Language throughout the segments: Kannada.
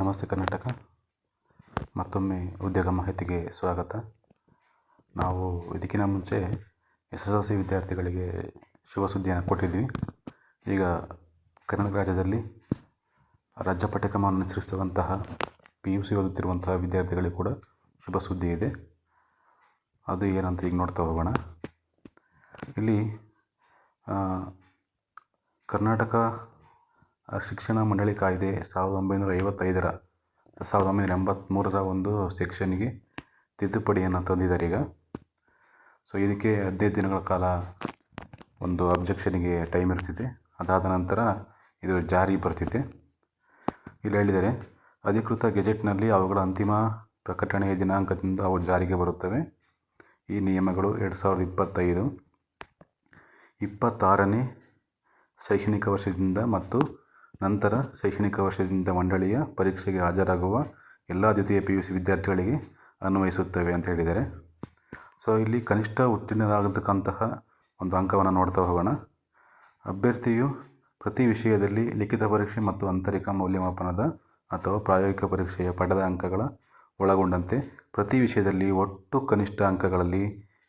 ನಮಸ್ತೆ ಕರ್ನಾಟಕ. ಮತ್ತೊಮ್ಮೆ ಉದ್ಯೋಗ ಮಾಹಿತಿಗೆ ಸ್ವಾಗತ. ನಾವು ಇದಕ್ಕಿಂತ ಮುಂಚೆ ಎಸ್ ಎಸ್ ಎಲ್ ಸಿ ವಿದ್ಯಾರ್ಥಿಗಳಿಗೆ ಶುಭ ಸುದ್ದಿಯನ್ನು ಕೊಟ್ಟಿದ್ವಿ. ಈಗ ಕರ್ನಾಟಕ ರಾಜ್ಯದಲ್ಲಿ ರಾಜ್ಯ ಪಠ್ಯಕ್ರಮವನ್ನು ಅನುಸರಿಸುವಂತಹ ಪಿ ಯು ಸಿ ಓದುತ್ತಿರುವಂತಹ ವಿದ್ಯಾರ್ಥಿಗಳಿಗೆ ಕೂಡ ಶುಭ ಸುದ್ದಿ ಇದೆ. ಅದು ಏನಂತ ಈಗ ನೋಡ್ತಾ ಹೋಗೋಣ. ಇಲ್ಲಿ ಕರ್ನಾಟಕ ಶಿಕ್ಷಣ ಮಂಡಳಿ ಕಾಯ್ದೆ ಸಾವಿರದ ಒಂಬೈನೂರ ಐವತ್ತೈದರ, ಸಾವಿರದ ಒಂಬೈನೂರ ಎಂಬತ್ತ್ಮೂರರ ಒಂದು ಸೆಕ್ಷನ್ಗೆ ತಿದ್ದುಪಡಿಯನ್ನು ತಂದಿದ್ದಾರೆ ಈಗ. ಸೊ ಇದಕ್ಕೆ ಹದಿನೈದು ದಿನಗಳ ಕಾಲ ಒಂದು ಅಬ್ಜೆಕ್ಷನಿಗೆ ಟೈಮ್ ಇರ್ತಿದೆ. ಅದಾದ ನಂತರ ಇದು ಜಾರಿ ಬರ್ತಿದೆ. ಇಲ್ಲಿ ಹೇಳಿದ್ದಾರೆ, ಅಧಿಕೃತ ಗೆಜೆಟ್ನಲ್ಲಿ ಅವುಗಳ ಅಂತಿಮ ಪ್ರಕಟಣೆಯ ದಿನಾಂಕದಿಂದ ಅವು ಜಾರಿಗೆ ಬರುತ್ತವೆ. ಈ ನಿಯಮಗಳು ಎರಡು ಸಾವಿರದ ಇಪ್ಪತ್ತೈದು, ಇಪ್ಪತ್ತಾರನೇ ಶೈಕ್ಷಣಿಕ ವರ್ಷದಿಂದ ಮತ್ತು ನಂತರ ಶೈಕ್ಷಣಿಕ ವರ್ಷದಿಂದ ಮಂಡಳಿಯ ಪರೀಕ್ಷೆಗೆ ಹಾಜರಾಗುವ ಎಲ್ಲ ದ್ವಿತೀಯ ಪಿ ಯು ಸಿ ವಿದ್ಯಾರ್ಥಿಗಳಿಗೆ ಅನ್ವಯಿಸುತ್ತವೆ ಅಂತ ಹೇಳಿದ್ದಾರೆ. ಸೊ ಇಲ್ಲಿ ಕನಿಷ್ಠ ಉತ್ತೀರ್ಣರಾಗತಕ್ಕಂತಹ ಒಂದು ಅಂಕವನ್ನು ನೋಡ್ತಾ ಹೋಗೋಣ. ಅಭ್ಯರ್ಥಿಯು ಪ್ರತಿ ವಿಷಯದಲ್ಲಿ ಲಿಖಿತ ಪರೀಕ್ಷೆ ಮತ್ತು ಆಂತರಿಕ ಮೌಲ್ಯಮಾಪನದ ಅಥವಾ ಪ್ರಾಯೋಗಿಕ ಪರೀಕ್ಷೆಯ ಪಡೆದ ಅಂಕಗಳ ಒಳಗೊಂಡಂತೆ ಪ್ರತಿ ವಿಷಯದಲ್ಲಿ ಒಟ್ಟು ಕನಿಷ್ಠ ಅಂಕಗಳಲ್ಲಿ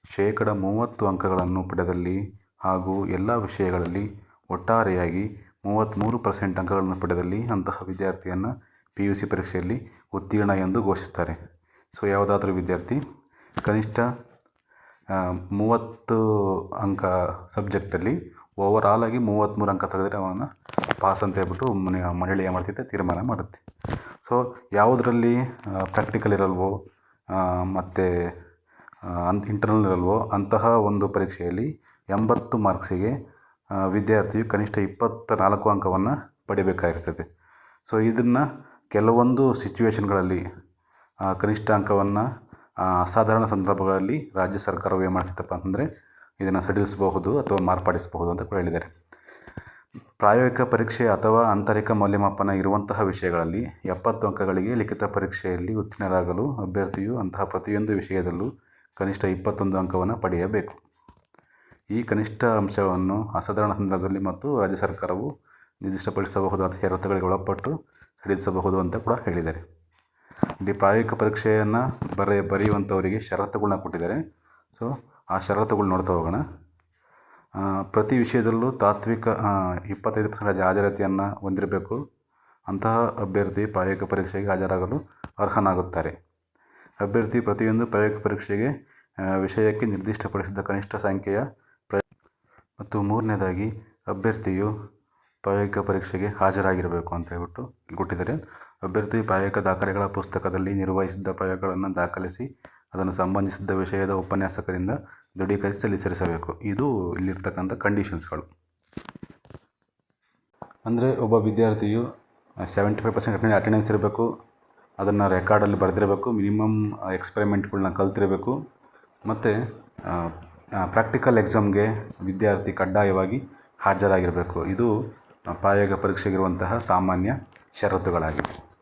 ಶೇಕಡ ಮೂವತ್ತು ಅಂಕಗಳನ್ನು ಪಡೆದಲ್ಲಿ ಹಾಗೂ ಎಲ್ಲ ವಿಷಯಗಳಲ್ಲಿ ಒಟ್ಟಾರೆಯಾಗಿ ಮೂವತ್ತ್ಮೂರು ಪರ್ಸೆಂಟ್ ಅಂಕಗಳನ್ನು ಪಡೆದಲ್ಲಿ ಅಂತಹ ವಿದ್ಯಾರ್ಥಿಯನ್ನು ಪಿ ಯು ಸಿ ಪರೀಕ್ಷೆಯಲ್ಲಿ ಉತ್ತೀರ್ಣ ಎಂದು ಘೋಷಿಸ್ತಾರೆ. ಸೊ ಯಾವುದಾದ್ರೂ ವಿದ್ಯಾರ್ಥಿ ಕನಿಷ್ಠ ಮೂವತ್ತು ಅಂಕ ಸಬ್ಜೆಕ್ಟಲ್ಲಿ ಓವರಾಲ್ ಆಗಿ ಮೂವತ್ತ್ಮೂರು ಅಂಕ ತೆಗೆದರೆ ಅವನ ಪಾಸ್ ಅಂತ ಹೇಳ್ಬಿಟ್ಟು ಮನೆ ಮಂಡಳಿ ಏನು ಮಾಡ್ತಿದ್ದೆ ತೀರ್ಮಾನ ಮಾಡುತ್ತೆ. ಸೊ ಯಾವುದರಲ್ಲಿ ಪ್ರಾಕ್ಟಿಕಲ್ ಇರಲ್ವೋ ಮತ್ತು ಅನ್ ಇಂಟರ್ನಲ್ ಇರಲ್ವೋ ಅಂತಹ ಒಂದು ಪರೀಕ್ಷೆಯಲ್ಲಿ ಎಂಬತ್ತು ಮಾರ್ಕ್ಸಿಗೆ ವಿದ್ಯಾರ್ಥಿಯು ಕನಿಷ್ಠ ಇಪ್ಪತ್ತ ನಾಲ್ಕು ಅಂಕವನ್ನು ಪಡಿಬೇಕಾಗಿರ್ತದೆ. ಸೊ ಇದನ್ನು ಕೆಲವೊಂದು ಸಿಚುವೇಶನ್ಗಳಲ್ಲಿ ಕನಿಷ್ಠ ಅಂಕವನ್ನು ಅಸಾಧಾರಣ ಸಂದರ್ಭಗಳಲ್ಲಿ ರಾಜ್ಯ ಸರ್ಕಾರವು ಏನು ಮಾಡ್ತಿತ್ತಪ್ಪ ಅಂತಂದರೆ ಇದನ್ನು ಸಡಿಲಿಸಬಹುದು ಅಥವಾ ಮಾರ್ಪಡಿಸಬಹುದು ಅಂತ ಕೂಡ ಹೇಳಿದ್ದಾರೆ. ಪ್ರಾಯೋಗಿಕ ಪರೀಕ್ಷೆ ಅಥವಾ ಆಂತರಿಕ ಮೌಲ್ಯಮಾಪನ ಇರುವಂತಹ ವಿಷಯಗಳಲ್ಲಿ ಎಪ್ಪತ್ತು ಅಂಕಗಳಿಗೆ ಲಿಖಿತ ಪರೀಕ್ಷೆಯಲ್ಲಿ ಉತ್ತೀರ್ಣರಾಗಲು ಅಭ್ಯರ್ಥಿಯು ಅಂತಹ ಪ್ರತಿಯೊಂದು ವಿಷಯದಲ್ಲೂ ಕನಿಷ್ಠ ಇಪ್ಪತ್ತೊಂದು ಅಂಕವನ್ನು ಪಡೆಯಬೇಕು. ಈ ಕನಿಷ್ಠ ಅಂಶವನ್ನು ಅಸಾಧಾರಣ ಸಂದರ್ಭದಲ್ಲಿ ಮತ್ತು ರಾಜ್ಯ ಸರ್ಕಾರವು ನಿರ್ದಿಷ್ಟಪಡಿಸಬಹುದಾದ ಷರತ್ತುಗಳಿಗೆ ಒಳಪಟ್ಟು ಸಡಿಲಿಸಬಹುದು ಅಂತ ಕೂಡ ಹೇಳಿದ್ದಾರೆ. ಇಲ್ಲಿ ಪ್ರಾಯೋಗಿಕ ಪರೀಕ್ಷೆಯನ್ನು ಬರೆ ಬರೆಯುವಂಥವರಿಗೆ ಷರತ್ತುಗಳನ್ನ ಕೊಟ್ಟಿದ್ದಾರೆ. ಸೊ ಆ ಷರತ್ತುಗಳು ನೋಡ್ತಾ ಹೋಗೋಣ. ಪ್ರತಿ ವಿಷಯದಲ್ಲೂ ತಾತ್ವಿಕ ಇಪ್ಪತ್ತೈದು ಪರ್ಸೆಂಟ್ ಹಾಜರಾತಿಯನ್ನು ಹೊಂದಿರಬೇಕು. ಅಂತಹ ಅಭ್ಯರ್ಥಿ ಪ್ರಾಯೋಗಿಕ ಪರೀಕ್ಷೆಗೆ ಹಾಜರಾಗಲು ಅರ್ಹನಾಗುತ್ತಾರೆ. ಅಭ್ಯರ್ಥಿ ಪ್ರತಿಯೊಂದು ಪ್ರಾಯೋಗಿಕ ಪರೀಕ್ಷೆಗೆ ವಿಷಯಕ್ಕೆ ನಿರ್ದಿಷ್ಟಪಡಿಸಿದ ಕನಿಷ್ಠ ಸಂಖ್ಯೆಯ ಮತ್ತು ಮೂರನೇದಾಗಿ ಅಭ್ಯರ್ಥಿಯು ಪ್ರಾಯೋಗಿಕ ಪರೀಕ್ಷೆಗೆ ಹಾಜರಾಗಿರಬೇಕು ಅಂತ ಹೇಳ್ಬಿಟ್ಟು ಕೊಟ್ಟಿದ್ದಾರೆ. ಅಭ್ಯರ್ಥಿ ಪ್ರಾಯೋಗಿಕ ದಾಖಲೆಗಳ ಪುಸ್ತಕದಲ್ಲಿ ನಿರ್ವಹಿಸಿದ್ದ ಪ್ರಯೋಗಗಳನ್ನು ದಾಖಲಿಸಿ ಅದನ್ನು ಸಂಬಂಧಿಸಿದ ವಿಷಯದ ಉಪನ್ಯಾಸಕರಿಂದ ದೃಢೀಕರಿಸಿ ಸಲ್ಲಿಸಬೇಕು. ಇದು ಇಲ್ಲಿರ್ತಕ್ಕಂಥ ಕಂಡೀಷನ್ಸ್ಗಳು. ಅಂದರೆ ಒಬ್ಬ ವಿದ್ಯಾರ್ಥಿಯು ಸೆವೆಂಟಿ ಫೈವ್ ಪರ್ಸೆಂಟ್ ಅಟೆಂಡೆನ್ಸ್ ಇರಬೇಕು, ಅದನ್ನು ರೆಕಾರ್ಡಲ್ಲಿ ಬರೆದಿರಬೇಕು ಮಿನಿಮಮ್ ಎಕ್ಸ್ಪೆರಿಮೆಂಟ್ಗಳನ್ನ ಕಲ್ತಿರಬೇಕು, ಮತ್ತು ಪ್ರಾಕ್ಟಿಕಲ್ ಎಕ್ಸಾಮ್ಗೆ ವಿದ್ಯಾರ್ಥಿ ಕಡ್ಡಾಯವಾಗಿ ಹಾಜರಾಗಿರಬೇಕು. ಇದು ಪ್ರಾಯೋಗಿಕ ಪರೀಕ್ಷೆಗಿರುವಂತಹ ಸಾಮಾನ್ಯ ಷರತ್ತುಗಳಾಗಿವೆ.